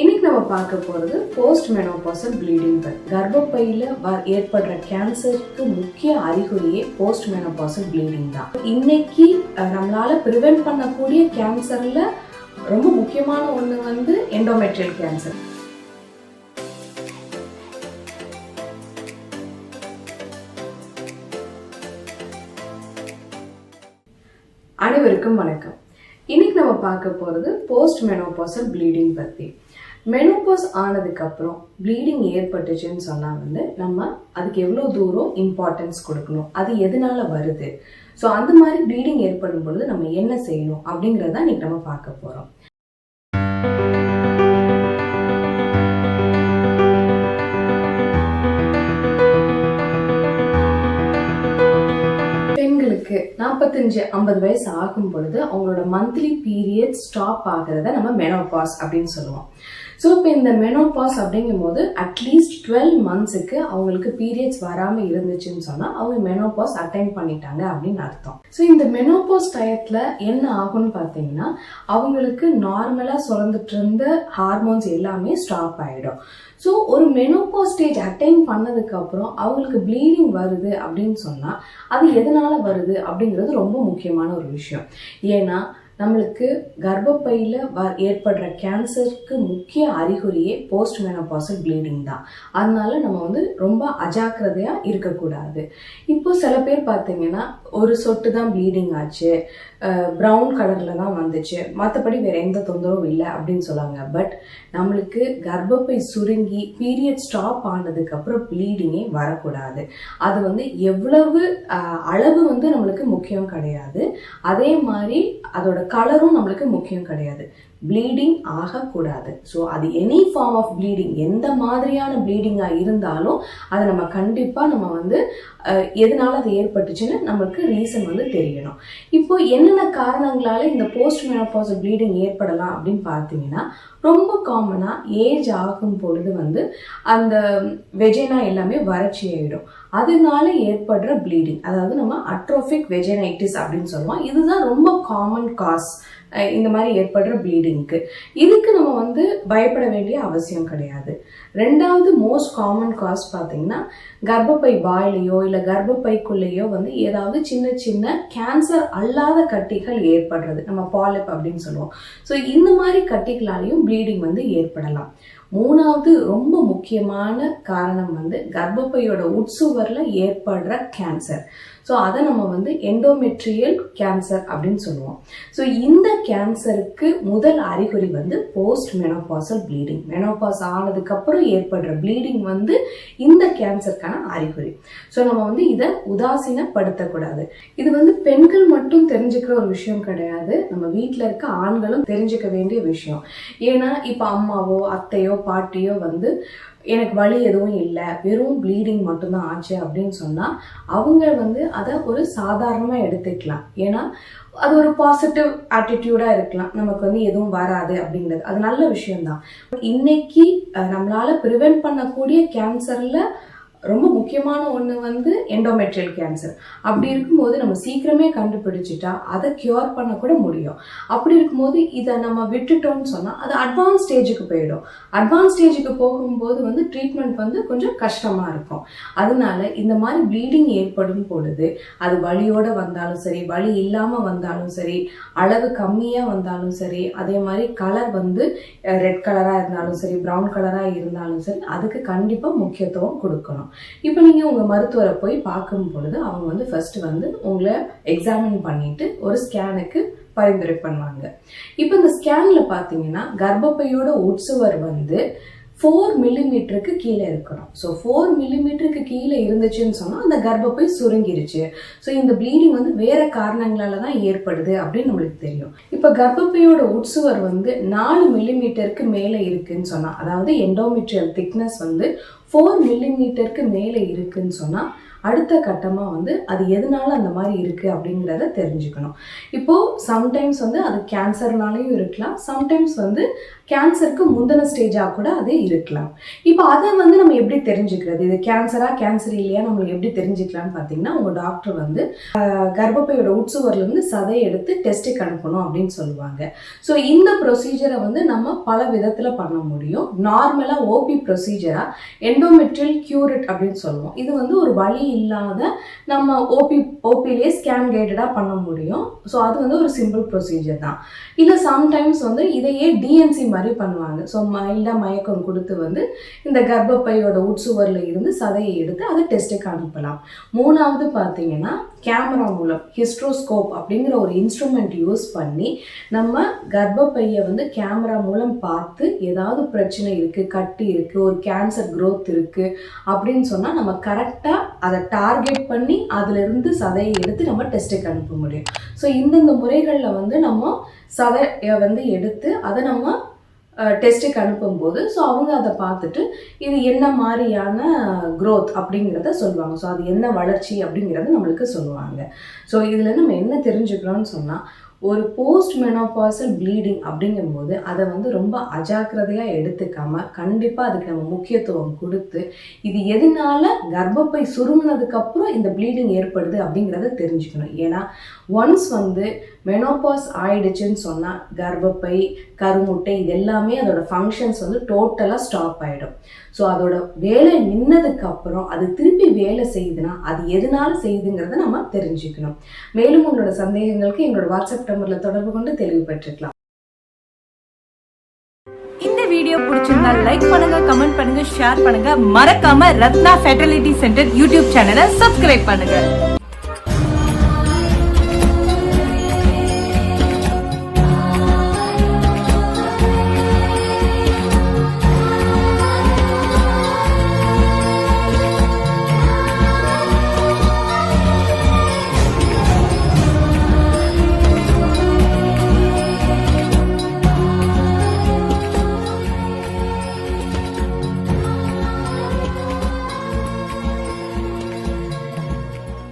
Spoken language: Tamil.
இன்னைக்கு நம்ம பார்க்க போகிறது போஸ்ட் மெனோபாசல் ப்ளீடிங் பத்தி கர்ப்பப்பையில் ஏற்படுற கேன்சருக்கு முக்கிய அறிகுறியே போஸ்ட் மெனோபாசல் ப்ளீடிங் தான். இன்னைக்கு நம்மளால ப்ரிவென்ட் பண்ணக்கூடிய கேன்சரில் ரொம்ப முக்கியமான ஒன்று வந்து எண்டோமெட்ரியல் கேன்சர் அனைவருக்கும் வணக்கம். இன்னைக்கு நம்ம பார்க்க போகிறது போஸ்ட் மெனோபாசல் ப்ளீடிங் பற்றி மெனோபாஸ் ஆனதுக்கப்புறம் ப்ளீடிங் ஏற்பட்டுச்சுன்னு சொன்னால் வந்து நம்ம அதுக்கு எவ்வளோ தூரம் இம்பார்ட்டன்ஸ் கொடுக்கணும்? அது எதனால வருது? ஸோ அந்த மாதிரி ப்ளீடிங் ஏற்படும் பொழுது நம்ம என்ன செய்யணும்? அப்படிங்கிறத இன்னைக்கு நம்ம பார்க்க போகிறோம் பெண்களுக்கு நாற்பத்தஞ்சு ஐம்பது வயசு ஆகும் பொழுது அவங்களோட மந்த்லி பீரியட் ஸ்டாப் ஆகிறத நம்ம மெனோபாஸ் அப்படின்னு சொல்லுவோம். ஸோ இப்போ இந்த மெனோபாஸ் அப்படிங்கும் போது அட்லீஸ்ட் டுவெல் மந்த்ஸுக்கு அவங்களுக்கு பீரியட்ஸ் வராமல் இருந்துச்சுன்னு சொன்னால் அவங்க மெனோபாஸ் அட்டைன் பண்ணிட்டாங்க அப்படின்னு அர்த்தம். ஸோ இந்த மெனோபாஸ் டயத்தில் என்ன ஆகும்னு பார்த்தீங்கன்னா அவங்களுக்கு நார்மலாக சுரந்துட்டு இருந்த ஹார்மோன்ஸ் எல்லாமே ஸ்டாப் ஆகிடும் ஸோ ஒரு மெனோபோ ஸ்டேஜ் அட்டைன் பண்ணதுக்கு அப்புறம் அவங்களுக்கு ப்ளீடிங் வருது அப்படின்னு சொன்னால் அது எதனால் வருது அப்படிங்கிறது ரொம்ப முக்கியமான ஒரு விஷயம். ஏன்னா நம்மளுக்கு கர்ப்பப்பையில் வ ஏற்படுற கேன்சருக்கு முக்கிய அறிகுறியே போஸ்ட் மெனோபாசல் ப்ளீடிங் தான். அதனால நம்ம வந்து ரொம்ப அஜாக்கிரதையாக இருக்கக்கூடாது. இப்போ சில பேர் பார்த்தீங்கன்னா ஒரு சொட்டு தான் ப்ளீடிங் ஆச்சு ப்ரௌன் கலரில் தான் வந்துச்சு மற்றபடி வேற எந்த தொந்தரவும் இல்லை அப்படின்னு சொல்லாங்க. பட் நம்மளுக்கு கர்ப்பப்பை சுருங்கி பீரியட் ஸ்டாப் ஆனதுக்கப்புறம் ப்ளீடிங்கே வரக்கூடாது. அது வந்து எவ்வளவு அளவு வந்து நம்மளுக்கு முக்கியம் கிடையாது. அதே மாதிரி அதோட கலரும் நம்மளுக்கு முக்கியம் கிடையாது. ப்ளீடிங் ஆகக்கூடாது. ஸோ அது எனி ஃபார்ம் ஆஃப் ப்ளீடிங் எந்த மாதிரியான ப்ளீடிங்காக இருந்தாலும் அதை நம்ம கண்டிப்பாக நம்ம வந்து எதனால் எதனால அது ஏற்பட்டுச்சுன்னு நம்மளுக்கு ரீசன் வந்து தெரியணும். இப்போ என்னென்ன காரணங்களால இந்த போஸ்ட் மெனோபாஸ் ப்ளீடிங் ஏற்படலாம் அப்படின்னு பார்த்தீங்கன்னா ரொம்ப காமனாக ஏஜ் ஆகும் பொழுது வந்து அந்த வெஜைனா எல்லாமே வறட்சி ஆகிடும் அதனால ஏற்படுற ப்ளீடிங் அதாவது நம்ம அட்ரோஃபிக் வெஜனைட்டிஸ் அப்படின்னு சொல்லுவோம். இதுதான் ரொம்ப காமன் காஸ் இந்த மாதிரி ஏற்படுற ப்ளீடிங்க்கு இதுக்கு நம்ம வந்து பயப்பட வேண்டிய அவசியம் கிடையாது. ரெண்டாவது மோஸ்ட் காமன் காஸ் பார்த்தீங்கன்னா கர்ப்பப்பை வாயிலையோ இல்லை கர்ப்பப்பைக்குள்ளேயோ வந்து ஏதாவது சின்ன சின்ன கேன்சர் அல்லாத கட்டிகள் ஏற்படுறது. நம்ம பாலிப் அப்படின்னு சொல்லுவோம். ஸோ இந்த மாதிரி கட்டிகளாலையும் ப்ளீடிங் வந்து ஏற்படலாம். மூணாவது ரொம்ப முக்கியமான காரணம் வந்து கர்ப்பப்பையோட உட்சுவரில் ஏற்படுற கேன்சர் ஸோ அதை நம்ம வந்து எண்டோமெட்ரியல் கேன்சர் அப்படின்னு சொல்லுவோம். ஸோ இந்த கேன்சருக்கு முதல் அறிகுறி வந்து போஸ்ட் மெனோபாசல் ப்ளீடிங் மெனோபாஸ் ஆனதுக்கப்புறம் ஏற்படுற ப்ளீடிங் வந்து இந்த கேன்சருக்கான அறிகுறி. ஸோ நம்ம வந்து இதை உதாசீனப்படுத்தக்கூடாது. இது வந்து பெண்கள் மட்டும் தெரிஞ்சுக்கிற ஒரு விஷயம் கிடையாது. நம்ம வீட்டில் இருக்க ஆண்களும் தெரிஞ்சுக்க வேண்டிய விஷயம். ஏன்னா இப்போ அம்மாவோ அத்தையோ பாட்டியோ வந்து எனக்கு வலி எதுவும் இல்லை வெறும் ப்ளீடிங் மட்டும்தான் ஆச்சு அப்படின்னு சொன்னால் அவங்க வந்து அதை ஒரு சாதாரணமாக எடுத்துக்கலாம். ஏன்னா அது ஒரு பாசிட்டிவ் ஆட்டிடியூடாக இருக்கலாம். நமக்கு வந்து எதுவும் வராது அப்படிங்கிறது. அது நல்ல விஷயம்தான். இன்னைக்கு நம்மளால் நம்மளால ப்ரிவென்ட் பண்ணக்கூடிய கேன்சரில் ரொம்ப முக்கியமான ஒன்று வந்து எண்டோமெட்ரியல் கேன்சர் அப்படி இருக்கும்போது நம்ம சீக்கிரமே கண்டுபிடிச்சிட்டா அதை கியூர் பண்ண கூட முடியும். அப்படி இருக்கும்போது இதை நம்ம விட்டுட்டோம்னு சொன்னால் அது அட்வான்ஸ் ஸ்டேஜுக்கு போயிடும். அட்வான்ஸ் ஸ்டேஜுக்கு போகும்போது வந்து ட்ரீட்மெண்ட் வந்து கொஞ்சம் கஷ்டமாக இருக்கும். அதனால இந்த மாதிரி ப்ளீடிங் ஏற்படும் பொழுது அது வலியோடு வந்தாலும் சரி வலி இல்லாமல் வந்தாலும் சரி அளவு கம்மியாக வந்தாலும் சரி அதே மாதிரி கலர் வந்து ரெட் கலராக இருந்தாலும் சரி ப்ரௌன் கலராக இருந்தாலும் சரி அதுக்கு கண்டிப்பாக முக்கியத்துவம் கொடுக்கணும். இப்போ நீங்கள் உங்கள் மருத்துவரை போய் பார்க்கும் பொழுது அவங்க வந்து ஃபர்ஸ்ட் வந்து உங்களை எக்ஸாமின் பண்ணிட்டு ஒரு ஸ்கேனுக்கு பரிந்துரை பண்ணுவாங்க. இப்போ இந்த ஸ்கேனில் பார்த்தீங்கன்னா கர்ப்பப்பையோட உட்சுவர் வந்து ஃபோர் மில்லிமீட்டருக்கு கீழே இருக்கணும். ஸோ ஃபோர் மில்லிமீட்டருக்கு கீழே இருந்துச்சுன்னு சொன்னால் அந்த கர்ப்பப்பை சுருங்கிருச்சு. ஸோ இந்த ப்ளீடிங் வந்து வேற காரணங்களால தான் ஏற்படுது அப்படின்னு நம்மளுக்கு தெரியும். இப்போ கர்ப்பப்பையோட உட்சுவர் வந்து நாலு மில்லிமீட்டருக்கு மேலே இருக்குன்னு சொன்னால் அதாவது எண்டோமெட்ரியல் திக்னஸ் வந்து ஃபோர் மில்லிமீட்டருக்கு மேலே இருக்குன்னு சொன்னால் அடுத்த கட்டமாக வந்து அது எதனால அந்த மாதிரி இருக்குது அப்படிங்கிறத தெரிஞ்சுக்கணும். இப்போது சம்டைம்ஸ் வந்து அது கேன்சர்னாலையும் இருக்கலாம். சம்டைம்ஸ் வந்து கேன்சருக்கு முந்தின ஸ்டேஜாக கூட அது இருக்கலாம். இப்போ அதை வந்து நம்ம எப்படி தெரிஞ்சுக்கிறது? இது கேன்சராக கேன்சர் இல்லையா? நம்மளுக்கு எப்படி தெரிஞ்சுக்கலாம்னு பார்த்தீங்கன்னா உங்கள் டாக்டர் வந்து கர்ப்பப்பையோட உட்சுவர்லேருந்து சதையை எடுத்து டெஸ்ட்டுக்கு அனுப்பணும் அப்படின்னு சொல்லுவாங்க. ஸோ இந்த ப்ரொசீஜரை வந்து நம்ம பல விதத்தில் பண்ண முடியும். நார்மலாக ஓபி ப்ரொசீஜராக எண்டோமெட்ரியல் கியூரிட் அப்படின்னு சொல்லுவோம். இது வந்து ஒரு வழி இல்லாத நம்ம ஓபி ஓபிலேயே ஸ்கேன் கைடடாக பண்ண முடியும். ஸோ அது வந்து ஒரு சிம்பிள் ப்ரொசீஜர் தான். இல்லை சம்டைம்ஸ் வந்து இதையே டிஎன்சி மாதிரி பண்ணுவாங்க. ஸோ மைல்டாக மயக்கம் கொடுத்து வந்து இந்த கர்ப்பப்பையோட உட்சுவரில் இருந்து சதையை எடுத்து அதை டெஸ்ட்டுக்கு அனுப்பலாம். மூணாவது பார்த்தீங்கன்னா கேமரா மூலம் ஹிஸ்ட்ரோஸ்கோப் அப்படிங்கிற ஒரு இன்ஸ்ட்ருமெண்ட் யூஸ் பண்ணி நம்ம கர்ப்பப்பையை வந்து கேமரா மூலம் பார்த்து ஏதாவது பிரச்சனை இருக்குது கட்டி இருக்குது ஒரு கேன்சர் க்ரோத் இருக்குது அப்படின்னு சொன்னால் நம்ம கரெக்டாக அதை டார்கெட் பண்ணி அதிலிருந்து சதையை எடுத்து நம்ம டெஸ்ட்டுக்கு அனுப்ப முடியும். ஸோ இந்தந்த முறைகளில் வந்து நம்ம சதையை வந்து எடுத்து அதை நம்ம டெஸ்ட்டுக்கு அனுப்பும்போது ஸோ அவங்க அதை பார்த்துட்டு இது என்ன மாதிரியான க்ரோத் அப்படிங்கிறத சொல்லுவாங்க. ஸோ அது என்ன வளர்ச்சி அப்படிங்கிறத நம்மளுக்கு சொல்லுவாங்க. ஸோ இதில் நம்ம என்ன தெரிஞ்சுக்கிறோம்னு சொன்னால் ஒரு போஸ்ட் மெனோபாசல் ப்ளீடிங் அப்படிங்கும்போது அதை வந்து ரொம்ப அஜாக்கிரதையாக எடுத்துக்காம கண்டிப்பாக அதுக்கு நம்ம முக்கியத்துவம் கொடுத்து இது எதனால கர்ப்பப்பை சுருங்கினதுக்கப்புறம் இந்த ப்ளீடிங் ஏற்படுது அப்படிங்கிறத தெரிஞ்சுக்கணும். ஏன்னா ஒன்ஸ் வந்து மெனோபாஸ் ஆயிடுச்சுன்னு சொன்னால் கர்ப்பப்பை கருமுட்டை இது எல்லாமே அதோட ஃபங்க்ஷன்ஸ் வந்து டோட்டலாக ஸ்டாப் ஆகிடும் ஸோ அதோட வேலை நின்னதுக்கு அப்புறம் அது திருப்பி வேலை செய்யுதுன்னா அது எதனால செய்யுதுங்கிறத நம்ம தெரிஞ்சுக்கணும். மேலும் உங்களோட சந்தேகங்களுக்கு எங்களோட வாட்ஸ்அப் நம்பரில் தொடர்பு கொண்டு தெளிவு பெற்றுக்கலாம் இந்த வீடியோ பிடிச்சிருந்தா லைக் பண்ணுங்க கமெண்ட் பண்ணுங்க ஷேர் பண்ணுங்க. மறக்காம ரத்னா ஃபெர்டிலிட்டி சென்டர் யூடியூப் சேனலை சப்ஸ்கிரைப் பண்ணுங்க.